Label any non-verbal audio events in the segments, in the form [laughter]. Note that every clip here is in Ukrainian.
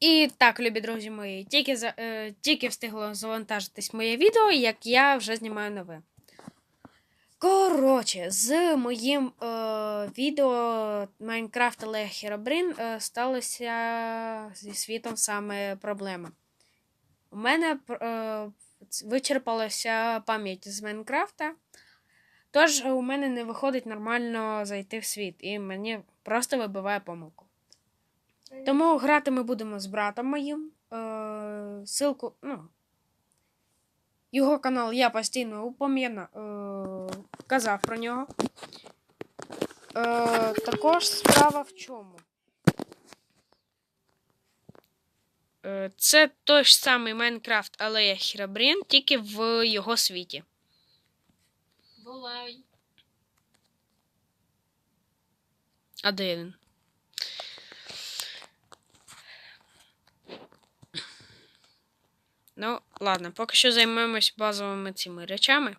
І так, любі друзі мої, тільки, е, тільки встигло завантажитись моє відео, як я вже знімаю нове. Коротше, з моїм е, відео Майнкрафт Олег Херобрин е, сталося зі світом саме проблема. У мене е, вичерпалася пам'ять з Майнкрафта, тож у мене не виходить нормально зайти в світ, і мені просто вибиває помилку. Тому грати ми будемо з братом моїм. Е, ссылку, ну, його канал я постійно упом'яна, е, казав про нього. Е, також справа в чому? Е, це той ж самий Майнкрафт, але я Хіробрін, тільки в його світі. Бувай. А де він? Ну, ладно, поки що займемось базовими цими речами.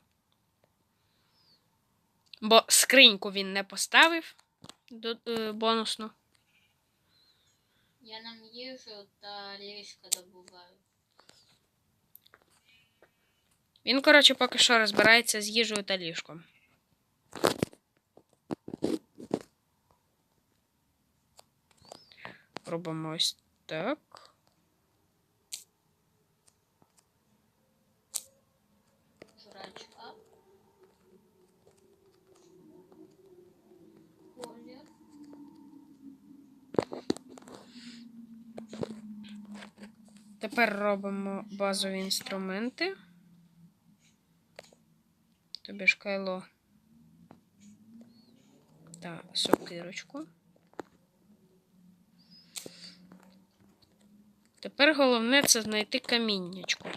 Бо скриньку він не поставив до, е, бонусну. Я нам їжу та ліжка добуваю. Він, коротше, поки що розбирається з їжею та ліжком. Робимо ось так. Тепер робимо базові інструменти. Тобі ж кайло та сокирочку. Тепер головне це знайти каміннячко.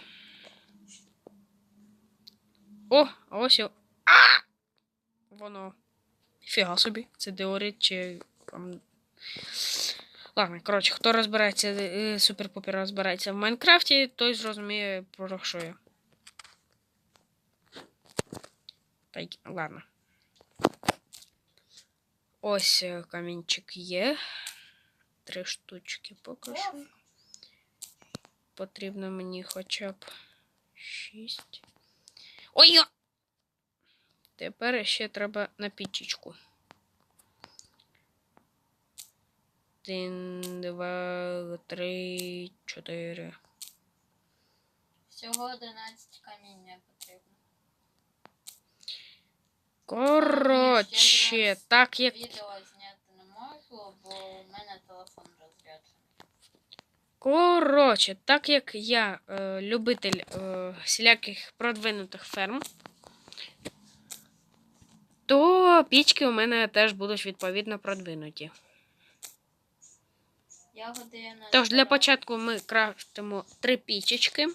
О, а ось його. А! Воно. Фіга собі. Це деорит чи. там, Ладно, коротше, хто розбирається, е, супер-пупер розбирається в Майнкрафті, той зрозуміє, про що я. Та ладно. Ось е, камінчик є. Три штучки поки що. Потрібно мені хоча б шість. Ой! Тепер ще треба на пічечку. Один, два, три, чотири. Всього 11 каміння потрібно. Коротше, раз так як. Відео зняти не можу, бо у мене телефон розряджений. Коротше, так як я е, любитель е, всіляких продвинутих ферм, то пічки у мене теж будуть відповідно продвинуті. Ягоди я не Тож для початку ми крафтимо три пічечки.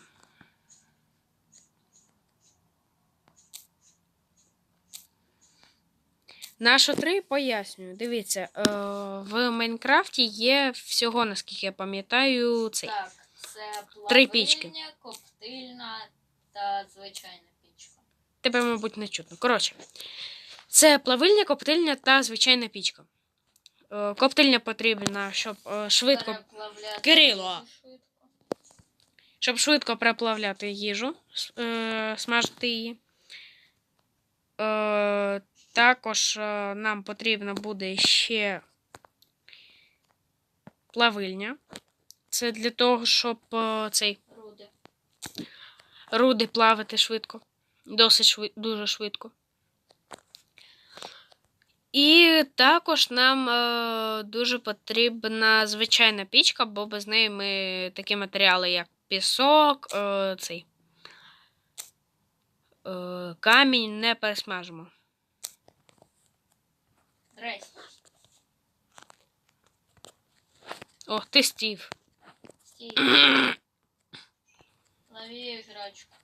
Нащо три пояснюю. Дивіться, е, в Майнкрафті є всього, наскільки я пам'ятаю, цей. Так, це Три пічки. коптильна та звичайна пічка. Тебе, мабуть, не чутно. Коротше, це плавильня, коптильня та звичайна пічка. Е, Коптильня потрібна, щоб е, швидко, Кирило! щоб швидко переплавляти їжу, е, смажити її. Також нам потрібно буде ще плавильня. Це для того, щоб цей Руди. руди плавити швидко. Досить швид... дуже швидко. І також нам е, дуже потрібна звичайна пічка, бо без неї ми такі матеріали, як пісок, е, цей, е, камінь не пересмажимо. Здрасте. О, ти стів. Стій. [coughs] Лови жрачку.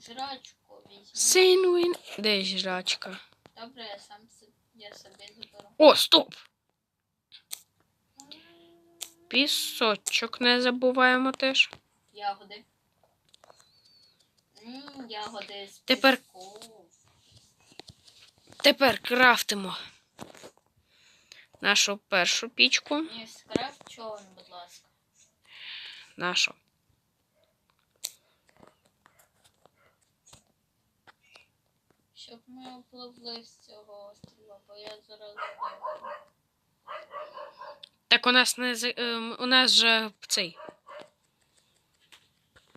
Жрачку візьми. Синуін. Де жрачка? Добре, я сам я собі заберу. О, стоп! Пісочок не забуваємо теж. Ягоди. М, ягоди з Тепер- піску. Тепер крафтимо нашу першу пічку. Ні, скрафт човен, будь ласка. Нащо? Щоб ми опливли з цього острова, бо я зараз здохну. Так у нас не з- ем, у нас же цей.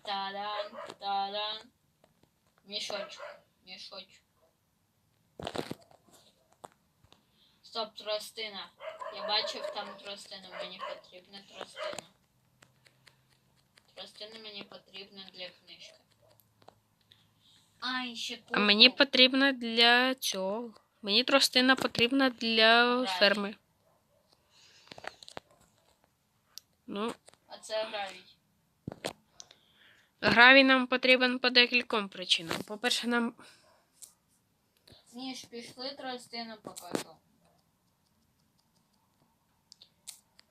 Та-дан, та-дан. Мішочок, мішочок. Стоп, тростина. Я бачив там тростину, мені потрібна тростина. Тростина мені потрібна для книжки. А мені потрібно для цього. Мені тростина потрібна для ферми. Ну, А це гравій. гравій нам потрібен по декільком причинам. По-перше, нам Міш, пішли тростину покажу.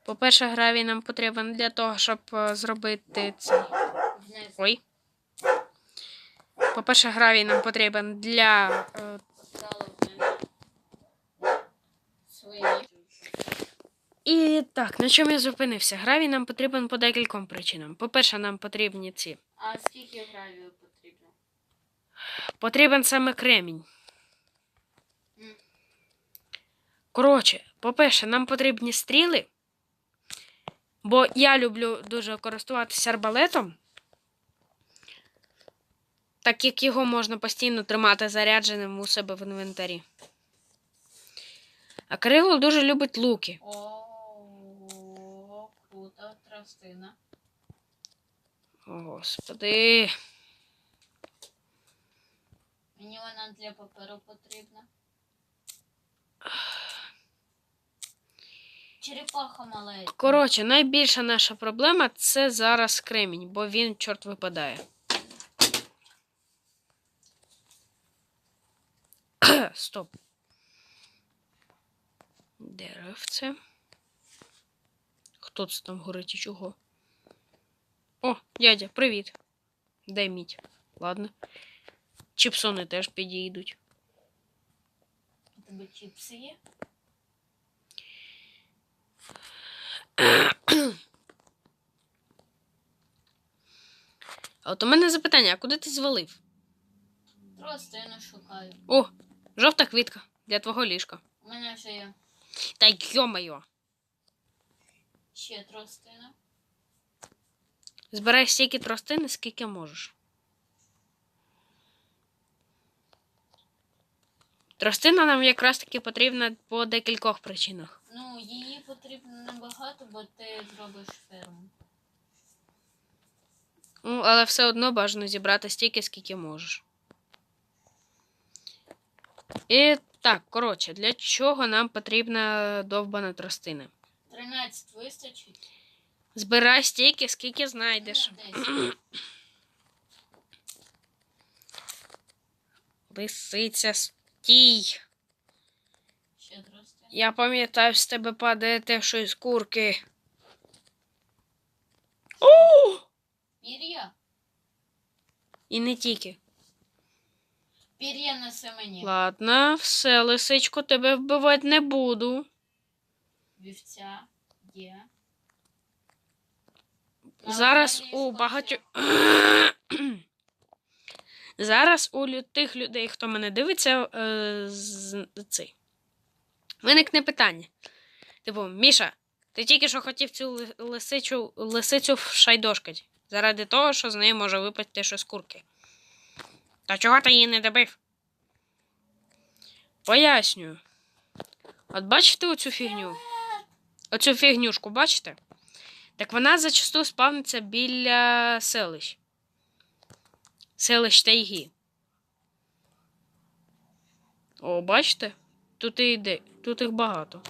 По-перше, гравій нам потрібен для того, щоб е, зробити цей. Вниз. Ой. По-перше, гравій нам потрібен для. е. І так, на чому я зупинився? Гравій нам потрібен по декільком причинам. По-перше, нам потрібні ці. А скільки гравію потрібно? Потрібен саме кремінь. Коротше, по-перше, нам потрібні стріли. Бо я люблю дуже користуватися арбалетом. Так як його можна постійно тримати зарядженим у себе в інвентарі. А Кригол дуже любить луки. О, круто, тростина. О, Господи. Мені вона для паперу потрібна. Черепаха маленька. Коротше, найбільша наша проблема це зараз кремінь, бо він, чорт, випадає. [coughs] Стоп. Деревце. Хто це там горить і чого? О, дядя, привіт. Дай мідь. Ладно. Чіпсони теж підійдуть. У тебе чіпси є? А [coughs] от у мене запитання, а куди ти звалив? Тростину шукаю. О, жовта квітка для твого ліжка. У мене вже є Та йо-моє. ще тростина. Збирай стільки тростини, скільки можеш. Тростина нам якраз таки потрібна по декількох причинах. Ну, її потрібно небагато, бо ти зробиш ферму. Ну, але все одно бажано зібрати стільки, скільки можеш. І так, коротше, для чого нам потрібна довбана тростина? 13 вистачить. Збирай стільки, скільки знайдеш. 10. [clears throat] Лисиця, стій. Ще тростина. Я пам'ятаю, з тебе падає те, що із курки. О! Пір'я. І не тільки. Пір'я несе мені. Ладно, все, лисичко, тебе вбивати не буду. Вівця є. [clears throat] Зараз у багатьох. Зараз у тих людей, хто мене дивиться, е, з... цей. Виникне питання. Типу, Міша, ти тільки що хотів цю ли- лисичу, лисицю вшайдошкать. Заради того, що з неї може випасти щось курки. Та чого ти її не добив? Пояснюю. От бачите оцю фігню? Оцю фігнюшку, бачите? Так вона зачасту спавниться біля селищ. Селищ тайги. О, бачите? Тут і йде, тут їх багато.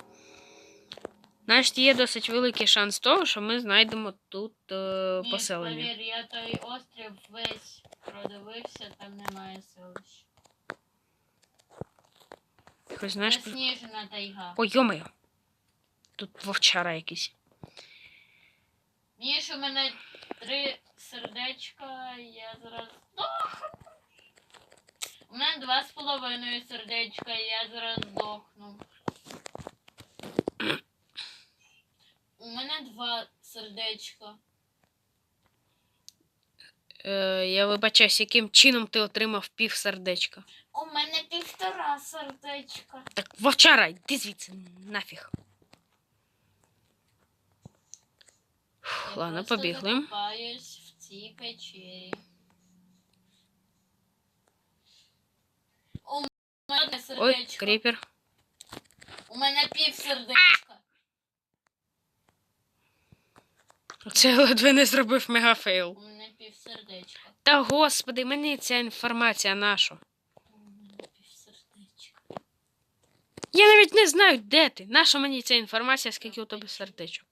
Значить, є досить великий шанс того, що ми знайдемо тут е, Ні, поселення. повір, я той острів весь продивився, там немає селищ. Хоч знаєш. при- Засніжена тайга. Ой, йомаю. Тут вовчара якийсь. Міш, у мене три сердечка, я зараз здохну. У мене два з половиною сердечка, я зараз здохну. У мене два сердечка. Е, я вибачаюсь, яким чином ти отримав пів сердечка? У мене півтора сердечка. Так, вовчара, йди звідси, нафіг. Фух, Я ладно, просто побігли. закопаюсь в цій печері. У мене одне Ой, сердечко. кріпер. У мене пів сердечка. [laughs] Це ледве не зробив мегафейл. У мене пів сердечка. Та господи, мені ця інформація наша. У мене пів. Я навіть не знаю, де ти. Наша мені ця інформація, скільки у тебе сердечок.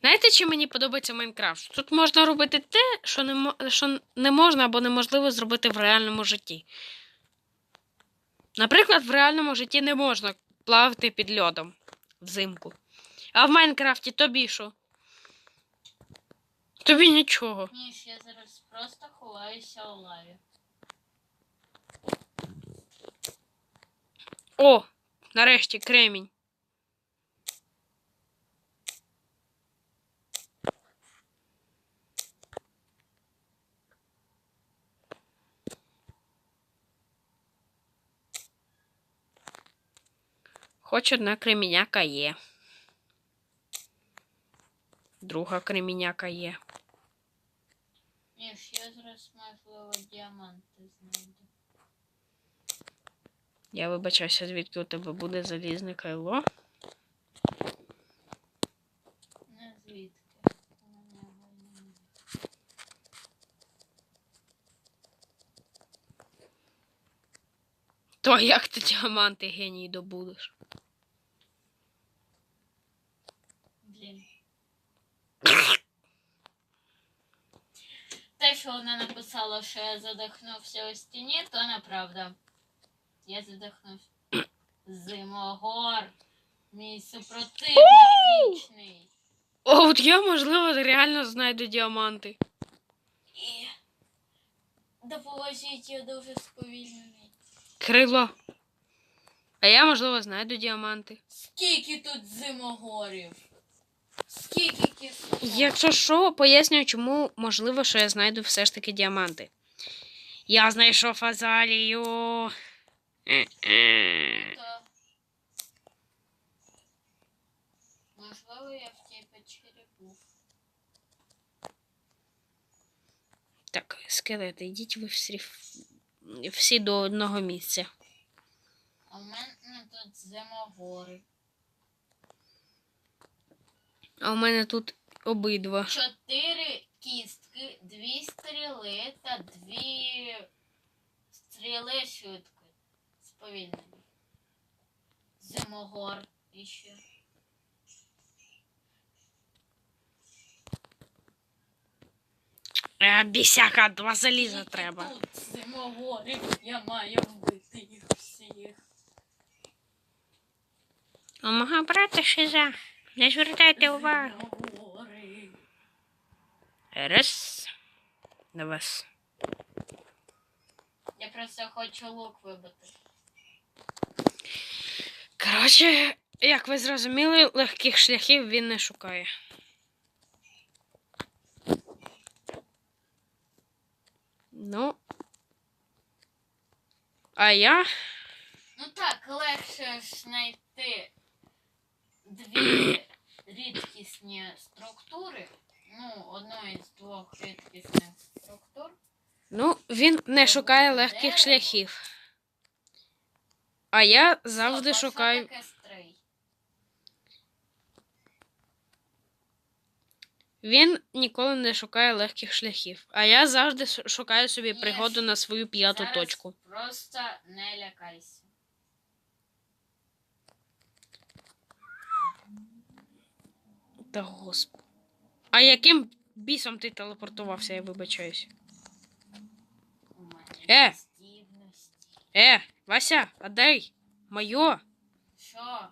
Знаєте, чи мені подобається Майнкрафт? Тут можна робити те, що не, що не можна або неможливо зробити в реальному житті. Наприклад, в реальному житті не можна плавати під льодом взимку. А в Майнкрафті тобі що? Тобі нічого. Міш, я зараз просто ховаюся у лаві. О, нарешті кремінь. Хоч одна креміняка є. Друга креміняка є. Міш, я зараз можливо діаманти знайду. Я вибачаюся, звідки у тебе буде залізне кайло. Не звідки. То як ти діаманти геній добудеш? Блін. Те, що вона що я задихнувся у стіні, то неправда. Я задихнувся. Зимогор. Мій супротивник вічний. О, от я, можливо, реально знайду діаманти. І допоможіть, я дуже сповільнений. Крило. А я, можливо, знайду діаманти. Скільки тут зимогорів? Скільки? Якщо що, пояснюю, чому можливо, що я знайду все ж таки діаманти. Я знайшов азалію. Можливо, я в тій печері був. Так, скелети, йдіть ви всі, всі до одного місця. А в мене тут зимогори. А у мене тут обидва. Чотири кістки, дві стріли та дві стріли швидко. Сповільнені. Зимогор іще. Е, бісяка, два заліза треба. Тут зимогорів, я маю вбити їх всіх. А мого брата Шиза. Не звертайте увагу. Раз. На вас. Я просто хочу лук вибити. Коротше, як ви зрозуміли, легких шляхів він не шукає. Ну. А я. Ну так, легше знайти дві рідкісні структури. Ну, одну із двох рідкісних структур. Ну, він не шукає Дерево. легких шляхів. А я завжди Стоп, а шукаю. Таке? Він ніколи не шукає легких шляхів. А я завжди шукаю собі Ні, пригоду на свою п'яту Зараз точку. Просто не лякайся. Та господи. А яким бісом ти телепортувався, я вибачаюсь. Е! Е, Вася, отдай. Моє. Що?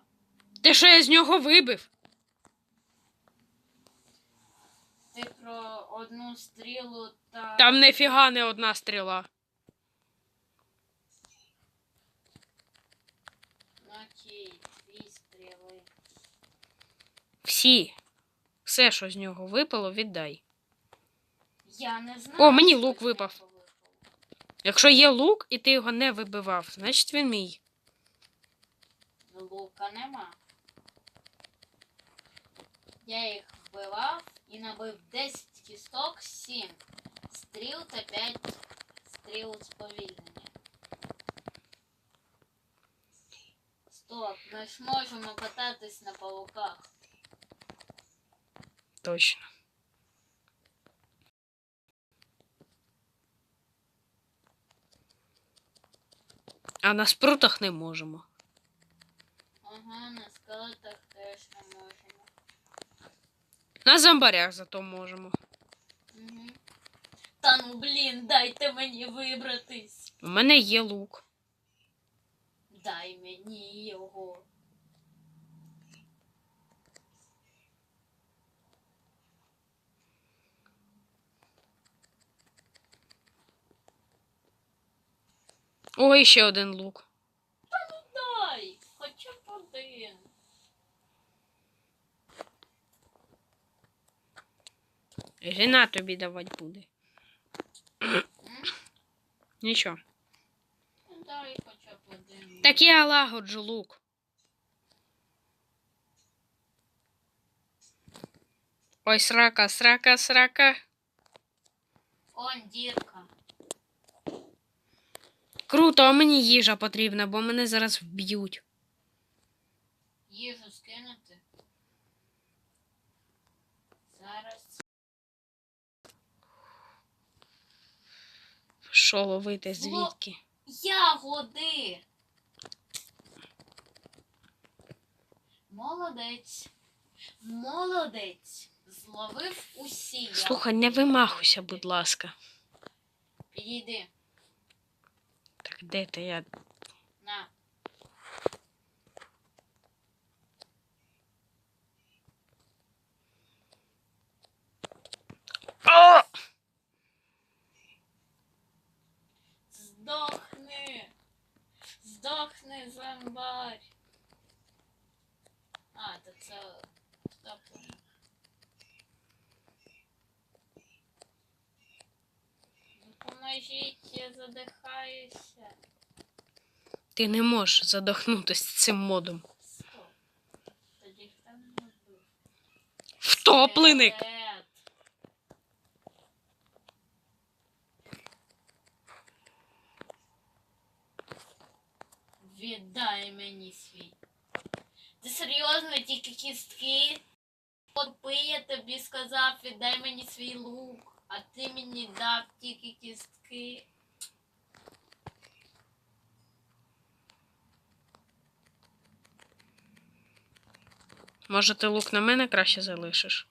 Те, що я з нього вибив. Ти про одну стрілу та. Там нефіга не одна стріла. Ну, окей, дві стріли. всі. Все, що з нього випало, віддай. Я не знаю. О, мені лук випав. Якщо є лук і ти його не вибивав, значить він мій. Лука нема. Я їх вбивав і набив 10 кісток, 7 стріл та 5 стріл сповільнення. Стоп, ми ж можемо кататись на пауках. Точно. А на спрутах не можемо. Ага, на скелетах теж не можемо. На зомбарях зато можемо. Угу. Та ну блін, дайте мені вибратись. У мене є лук. Дай мені його. Ой, ще один лук. Дай, хоча б один. Жена тобі давати буде. Нічого. Дай хоча б один. Так я лагоджу лук. Ой, срака, срака, срака. Он дірка. Круто, а мені їжа потрібна, бо мене зараз вб'ють. Їжу скинути. Зараз. Що ловити звідки? Ягоди. Молодець. Молодець. Зловив усі. Слухай, не вимахуйся, будь ласка. Підійди. Де ти я? На. О! Здохни. Здохни, зомбарь. А, то це втоплено. Допоможіть, я задихаюся. Ти не можеш задохнутися цим модом. Втопленик! Віддай мені свій. Ти серйозно тільки кістки? Попи, я тобі сказав, віддай мені свій лук, а ти мені дав тільки кістки. Може, ти лук на мене краще залишиш?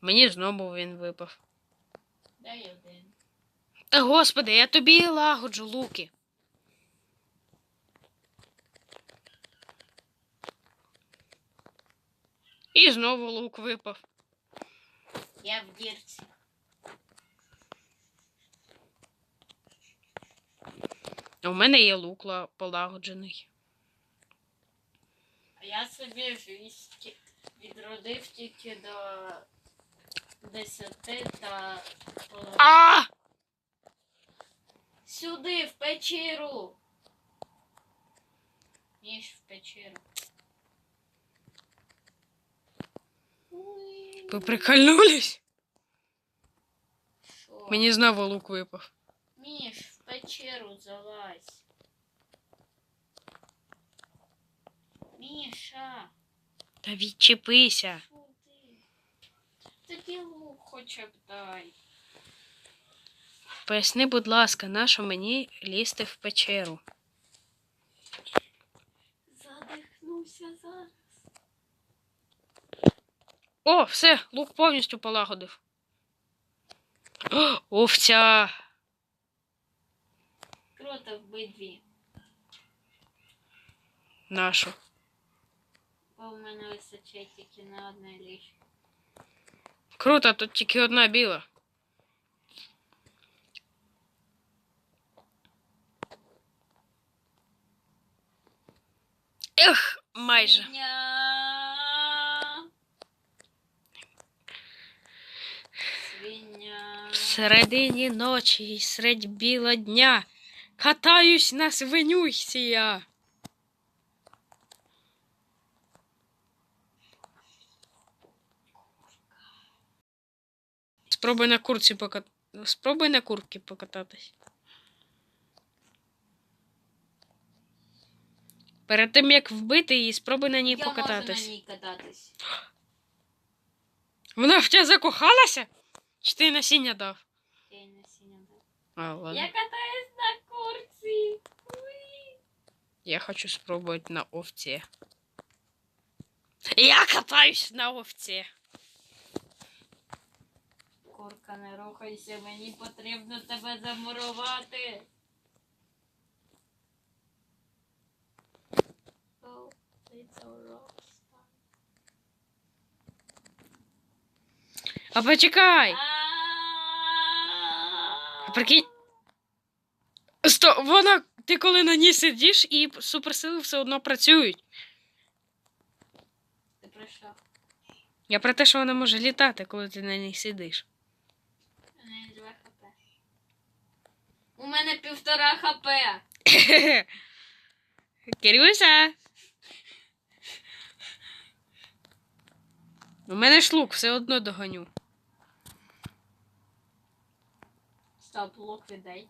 Мені знову він випав. Дай один. Та господи, я тобі лагоджу луки. І знову лук випав. Я в дірці. У мене є лук полагоджений. А я собі вісті відродив тільки до 10 та. А! Сюди, в печеру. Ніж в печеру. Ви прикольнулись? Що? Мені знову лук випав. Міш, в печеру залазь. Міша, Та відчепися. куди? Тоді лук хоча б дай. Поясни, будь ласка, нащо мені лізти в печеру? Задихнуся зараз. О, все, лук повністю полагодив. О, овця! Круто вбий дві. Нашу. Бо в мене вистачає тільки на одне ліж. Круто, тут тільки одна біла. Ех, майже. Свиня. Свиня. Середині ночі, серед біла дня, катаюсь на свинюйці я. Спробуй на курці покат... Спробуй на курці покататись. Перед тим як вбити її, спробуй на ній Я можу на ній кататись. Вона в тебе закохалася? Чи ти насіння дав? Я їй насіння дам. А, ладно. Я катаюсь на курці. Уй. Я хочу спробувати на овці. Я катаюсь на овці. Курка, не рухайся, мені потрібно тебе замурувати. Oh. А почекай! А. Прикинь. Сто, вона, ти коли на ній сидиш і суперсили все одно працюють. Ти про що? Я про те, що вона може літати, коли ти на ній сидиш. У мене 2 хп. У мене півтора хп. [laughs] Кирюся. У мене ж лук, все одно доганю. Стоп, лук віддай.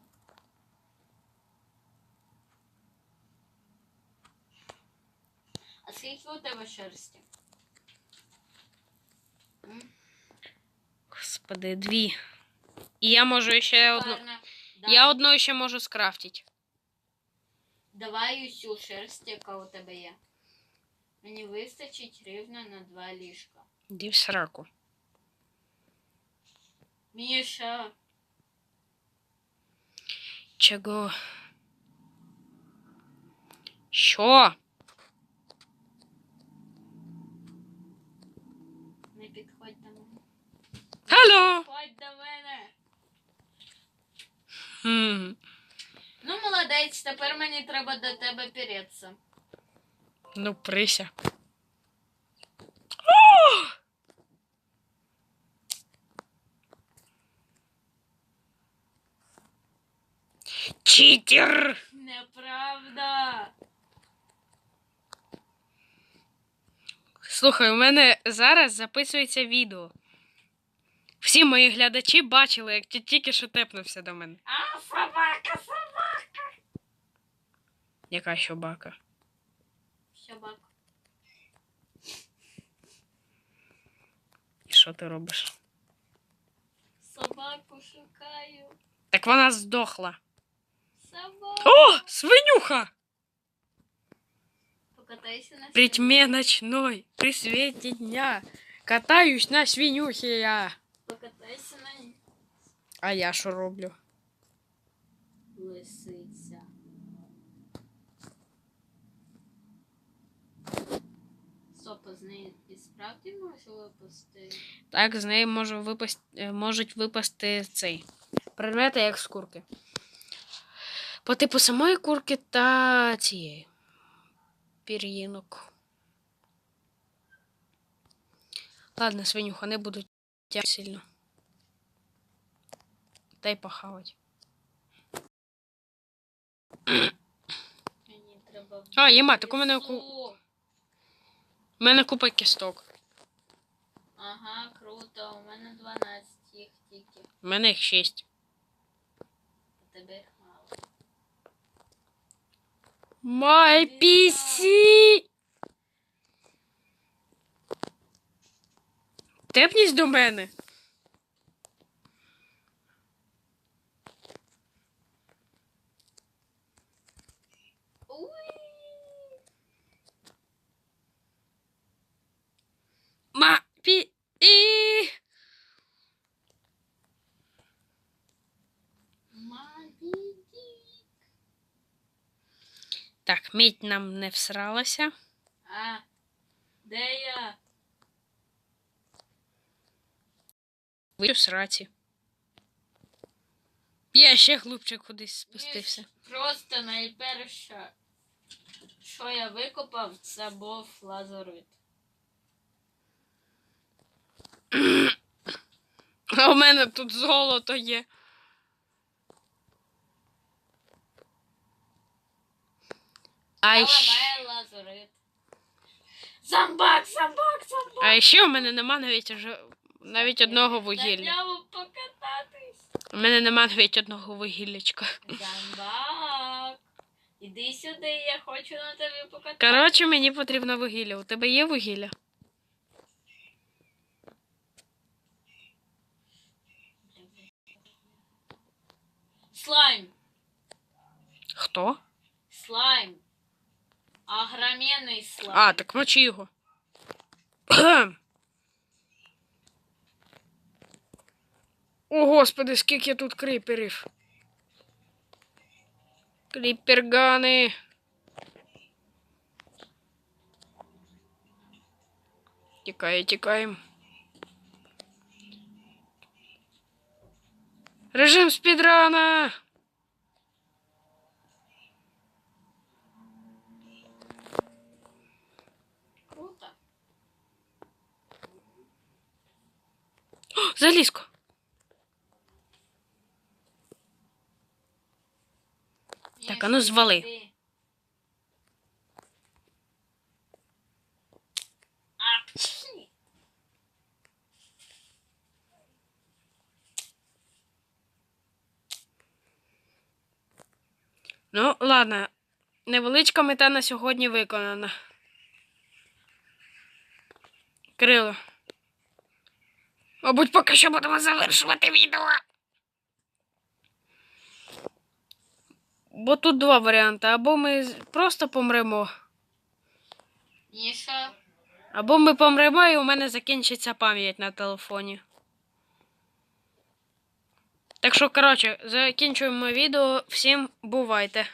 А скільки у тебе шерсті? М? Господи, дві. І я можу ще одну. Шикарно. Я Дай- одну ще можу скрафтити. Давай усю шерсть, яка у тебе є. Мені вистачить рівно на два ліжка. Іди в сраку. Міша, Чого? Що? не підходь до мене. Алло! Підходь до мене. Ну, молодець, тепер мені треба до тебе переться. Ну, прися. Читер! Неправда. Слухай, у мене зараз записується відео. Всі мої глядачі бачили, як ти тільки що тепнувся до мене. А, собака, собака. Яка щобака? Собака. І що ти робиш? Собаку шукаю. Так вона здохла. Собака. О, свинюха! Покатайся на При тьме ночной, при свете дня, катаюсь на свинюхе я. Покатайся на ній. А я що роблю? Лисиця. Стоп, з неї і справді можу випасти? Так, з неї може випасть, е, можуть випасти цей предмети, як з курки. По типу самої курки та цієї. Пір'їнок. Ладно, свинюха, не буду тягати сильно. Дай похавать. А, єма, так у мене. У мене купа кісток. Ага, круто. У мене 12 їх тільки. У мене їх шість. А тебе їх мало. Май пісі! Тепність до мене. Ма пі і. Так, мідь нам не всралася. А, де я? Ви в сраці. Я ще глубче кудись спустився. Просто найперше, що я викопав, це був лазурит. А у мене тут золото є. А, Я щ- Зомбак, зомбак, зомбак. а ще у мене нема навіть уже навіть одного вугілля. У мене нема навіть одного вугіллячка. Зомбак. Іди сюди, я хочу на тебе покататись. Коротше, мені потрібно вугілля. У тебе є вугілля? Слайм. Хто? Слайм. Огроменный слайм. А, так мочи його. О, господи, скільки тут криперів. Кріпергани. Тікає, тікаємо. Режим спідрана. Круто. О, залізко. Так, а ну звали. Ну, ладно. Невеличка мета на сьогодні виконана. Кирило. Мабуть, поки що будемо завершувати відео. Бо тут два варіанти. Або ми просто помремо, що? або ми помремо і у мене закінчиться пам'ять на телефоні. Так що, коротше, закінчуємо відео. Всім бувайте.